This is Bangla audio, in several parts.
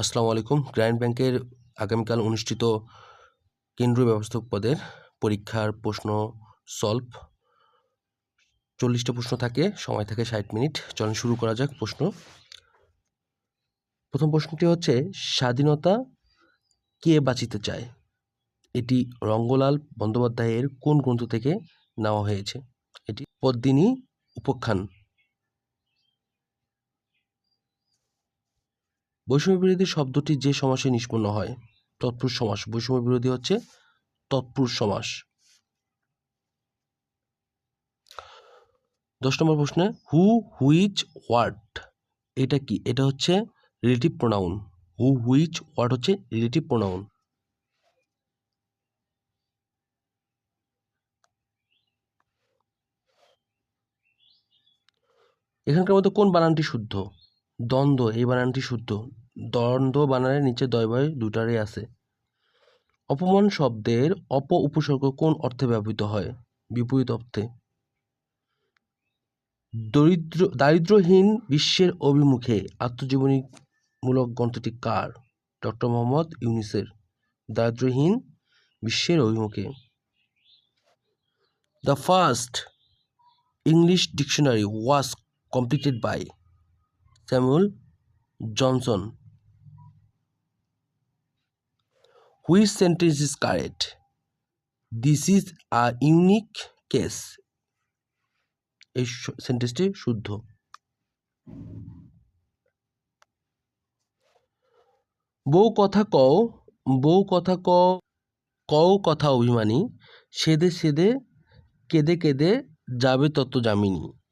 আসসালামু আলাইকুম। গ্রামীণ ব্যাংকের আগামীকাল অনুষ্ঠিত কেন্দ্রীয় ব্যবস্থাপক পদের পরীক্ষার প্রশ্ন সলভ। চল্লিশটা প্রশ্ন থাকে, সময় থাকে ষাট মিনিট। চলুন শুরু করা যাক প্রশ্ন। প্রথম প্রশ্নটি হচ্ছে, স্বাধীনতা কে বাঁচিতে চায়? এটি রঙ্গলাল বন্দ্যোপাধ্যায়ের কোন গ্রন্থ থেকে নেওয়া হয়েছে? এটি পদ্মিনী উপাখ্যান। বৈষম্য বিরোধী শব্দটি যে সমাসে নিষ্পন্ন হয়, তৎপুরুষ সমাস। বৈষম্য বিরোধী হচ্ছে তৎপুরুষ সমাস। দশ নম্বর প্রশ্নে হু হুইচ হোয়াট এটা কি? এটা হচ্ছে relative pronoun who which what হচ্ছে রিলেটিভ প্রোনাউন এখানকার মধ্যে কোন বানানটি শুদ্ধ? দ্বন্দ্ব, এই বানানটি শুদ্ধ। দ্বন্দ্ব বানানের নিচে দয় বয় দুটারই আছে। অপমান শব্দের অপ উপসর্গ কোন অর্থে ব্যবহৃত হয়? বিপরীত অর্থে। দরিদ্র দারিদ্রহীন বিশ্বের অভিমুখে আত্মজীবনীমূলক গ্রন্থটি কার? ডক্টর মোহাম্মদ ইউনিসের। দারিদ্রহীন বিশ্বের অভিমুখে। The first English dictionary was completed by Samuel Johnson. Which sentence is correct this is a unique case. এই সেন্টেন্সটি শুদ্ধ। বউ কথা কও, বউ কথা ক কও কথা অভিমানী, সেদে সেদে, কেঁদে কেঁদে যাবে তত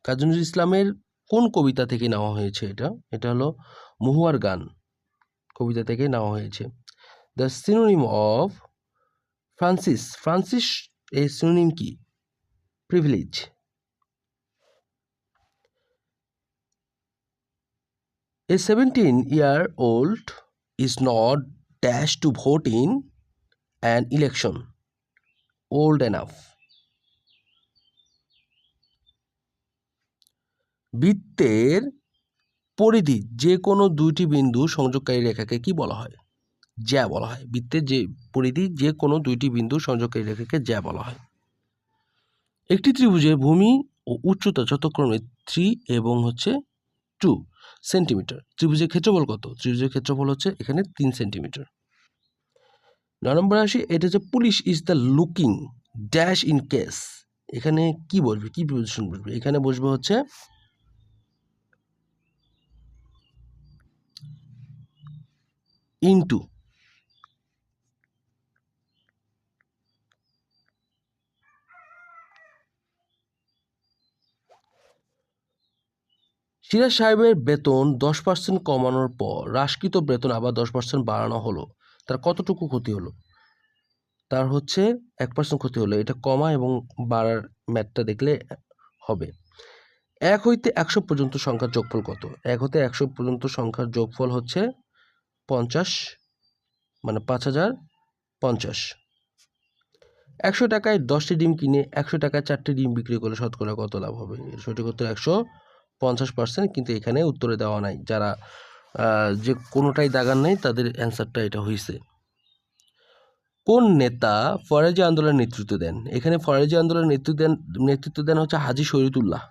কাজী নজরুল ইসলামের কোন কবিতা থেকে নেওয়া হয়েছে এটা? এটা হলো মহুয়ার গান। কবিতা থেকে নেওয়া হয়েছে। The synonym of franchise franchise এর সিনোনিম কি? Privilege A 17 year old is not dash to vote in an election. Old enough. বৃত্তের পরিধি যে কোনো দুইটি বিন্দু সংযোগকারী রেখাকে কি বলা হয়? জ্যা বলা হয়। বৃত্তের যে পরিধি যে কোনো দুইটি বিন্দু সংযোগকারী রেখাকে জ্যা বলা হয়। একটি ত্রিভুজের ভূমি ও উচ্চতা যথাক্রমে থ্রি এবং হচ্ছে টু সেন্টিমিটার। ত্রিভুজের ক্ষেত্রফল কত? ত্রিভুজের ক্ষেত্রফল হচ্ছে এখানে তিন সেন্টিমিটার। নয় নম্বর আসি এটা হচ্ছে police is the looking dash in case. এখানে কি বসবে? কি পজিশন বসবে? এখানে বসবে হচ্ছে ইনটু সিরাজ সাহেবের বেতন দশ পার্সেন্ট কমানোর পর হ্রাসকৃত বেতন আবার দশ পার্সেন্ট বাড়ানো হলো। তার কতটুকু ক্ষতি হলো? তার হচ্ছে এক পার্সেন্ট ক্ষতি হলো। এটা কমা এবং বাড়ার ম্যাথটা দেখলে হবে। এক হইতে একশো পর্যন্ত সংখ্যার যোগফল কত? এক হতে একশো পর্যন্ত সংখ্যার যোগফল হচ্ছে পঞ্চাশ মানে পাঁচ হাজার পঞ্চাশ। একশো টাকায় দশটি ডিম কিনে একশো টাকায় চারটি ডিম বিক্রি করলে শতকরা কত লাভ হবে? সঠিক উত্তর একশো পঞ্চাশ পার্সেন্ট কিন্তু এখানে উত্তরে দেওয়া নাই। যারা যে কোনোটাই দাগান নাই, তাদের অ্যান্সারটা এটা হয়েছে কোন নেতা ফরাজি আন্দোলনের নেতৃত্ব দেন? এখানে ফরাজি আন্দোলনের নেতৃত্ব দেন নেতৃত্ব দেন হচ্ছে হাজি শরীয়তুল্লাহ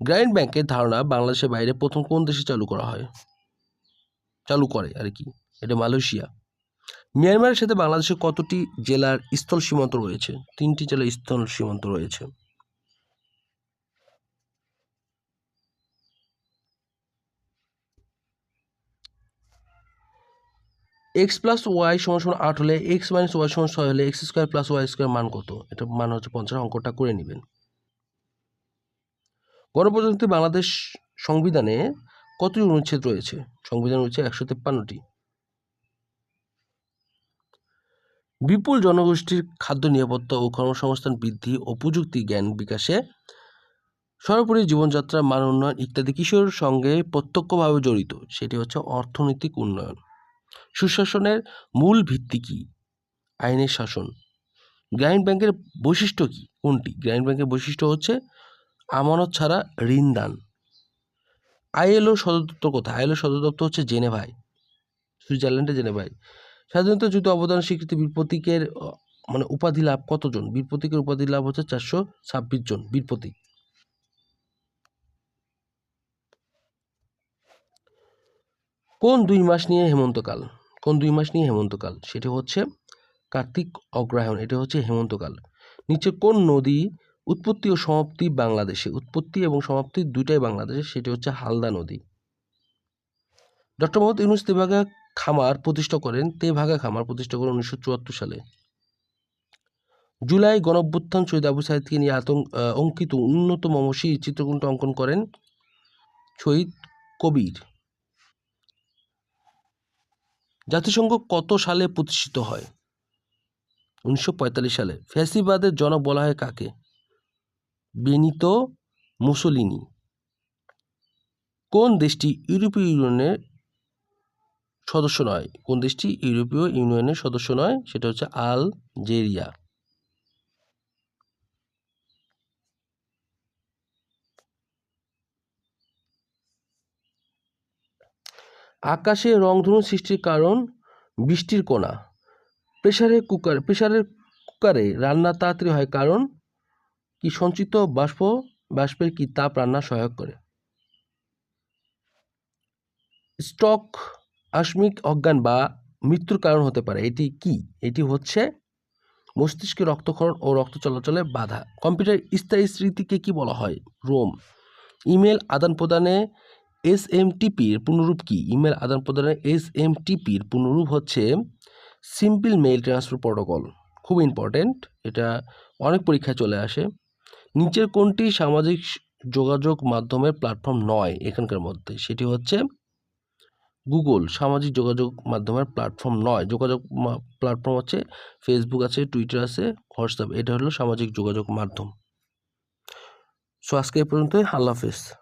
গ্রামীণ ব্যাংকের ধারণা বাংলাদেশের বাইরে প্রথম কোন দেশে চালু করা হয়? চালু করে, আর কি? এটা মালয়েশিয়া। মিয়ানমারের সাথে বাংলাদেশের কতটি জেলার স্থল সীমান্ত রয়েছে? তিনটি জেলার স্থল সীমান্ত রয়েছে। এক্স প্লাস ওয়াই সমান সমান আট হলে এক্স মাইনাস ওয়াই সমান ছয় হলে X square plus Y square মান কত? এটা মান হচ্ছে পঞ্চাশ, অঙ্কটা করে নেবেন। গণপ্রজাতন্ত্রী বাংলাদেশ সংবিধানে কতটি অনুচ্ছেদ রয়েছে? সংবিধান রয়েছে একশো তেপ্পান্নটি। বিপুল জনগোষ্ঠীর খাদ্য নিরাপত্তা ও কর্মসংস্থান বৃদ্ধি ও প্রযুক্তি জ্ঞান বিকাশে সর্বোপরি জীবনযাত্রার মান উন্নয়ন ইত্যাদি কিশোর সঙ্গে প্রত্যক্ষভাবে জড়িত। সেটি হচ্ছে অর্থনৈতিক উন্নয়ন। সুশাসনের মূল ভিত্তি কি? আইনের শাসন। গ্রামীণ ব্যাংকের বৈশিষ্ট্য কি? কোনটি? গ্রামীণ ব্যাংকের বৈশিষ্ট্য হচ্ছে আমানত ছাড়া ঋণ দান। আইএলও সদর দপ্তর কোথায়? আইএলও সদর দপ্তর হচ্ছে জেনেভায় সুইজারল্যান্ডে জেনেভায়। স্বাধীনতা যুদ্ধ অবদান স্বীকৃতি বীর প্রতীকের মানে উপাধি লাভ কতজন? বীর প্রতীকের উপাধি লাভ হচ্ছে চারশো ছাব্বিশ জন বীর প্রতীক কোন দুই মাস নিয়ে হেমন্তকাল? কোন দুই মাস নিয়ে হেমন্তকাল? সেটি হচ্ছে কার্তিক অগ্রহায়ণ, এটা হচ্ছে হেমন্তকাল। নিচে কোন নদী উৎপত্তি ও সমাপ্তি বাংলাদেশে। উৎপত্তি এবং সমাপ্তি দুইটাই বাংলাদেশে, সেটি হচ্ছে হালদা নদী। ডক্টর মোহাম্মদ ইউনুস তেভাগা খামার প্রতিষ্ঠা করেন, তেভাগা খামার প্রতিষ্ঠা করেন উনিশশো চুয়াত্তর সালে। জুলাই গণঅভ্যুত্থান শহীদ আবু সাইদকে নিয়ে আতঙ্ক অঙ্কিত উন্নত মমসী চিত্রকূট অঙ্কন করেন শহীদ কবির। জাতিসংঘ কত সালে প্রতিষ্ঠিত হয়? উনিশশো পঁয়তাল্লিশ সালে। ফ্যাসিবাদের জনক বলা হয় কাকে? Benito Mussolini. কোন দেশটি ইউরোপীয় ইউনিয়নের সদস্য নয়? কোন দেশটি ইউরোপীয় ইউনিয়নের সদস্য নয়? সেটা হচ্ছে আলজেরিয়া। আকাশে রংধনু সৃষ্টির কারণ বৃষ্টির কণা। প্রেসারের কুকার প্রেশারের কুকারে রান্না তাড়াতাড়ি হয় কারণ কি সঞ্চিত বাষ্প? বাষ্পের কি তাপ রান্না সহায়ক করে? স্টক আকস্মিক অজ্ঞান বা মৃত্যুর কারণ হতে পারে। এটি কি? এটি হচ্ছে মস্তিষ্কে রক্তক্ষরণ ও রক্ত চলাচলে বাধা। কম্পিউটার স্থায়ী স্মৃতিকে কি বলা হয়? রোম। ইমেল আদান প্রদানে এস এম টিপির পুনরূপ কি? ইমেল আদান প্রদানে এস এম টিপির পুনরূপ হচ্ছে সিম্পল মেইল ট্রান্সফার প্রোটোকল। খুব ইম্পর্ট্যান্ট এটা অনেক পরীক্ষায় চলে আসে। নিচের কোনটি সামাজিক যোগাযোগ মাধ্যমের প্ল্যাটফর্ম নয় এখানকার মধ্যে? সেটি হচ্ছে গুগল সামাজিক যোগাযোগ মাধ্যমের প্ল্যাটফর্ম নয়। যোগাযোগ প্ল্যাটফর্ম হচ্ছে ফেসবুক আছে টুইটার আছে হোয়াটসঅ্যাপ এটা হলো সামাজিক যোগাযোগ মাধ্যম। সো আজকে এই পর্যন্তই। আল্লাহ হাফেজ।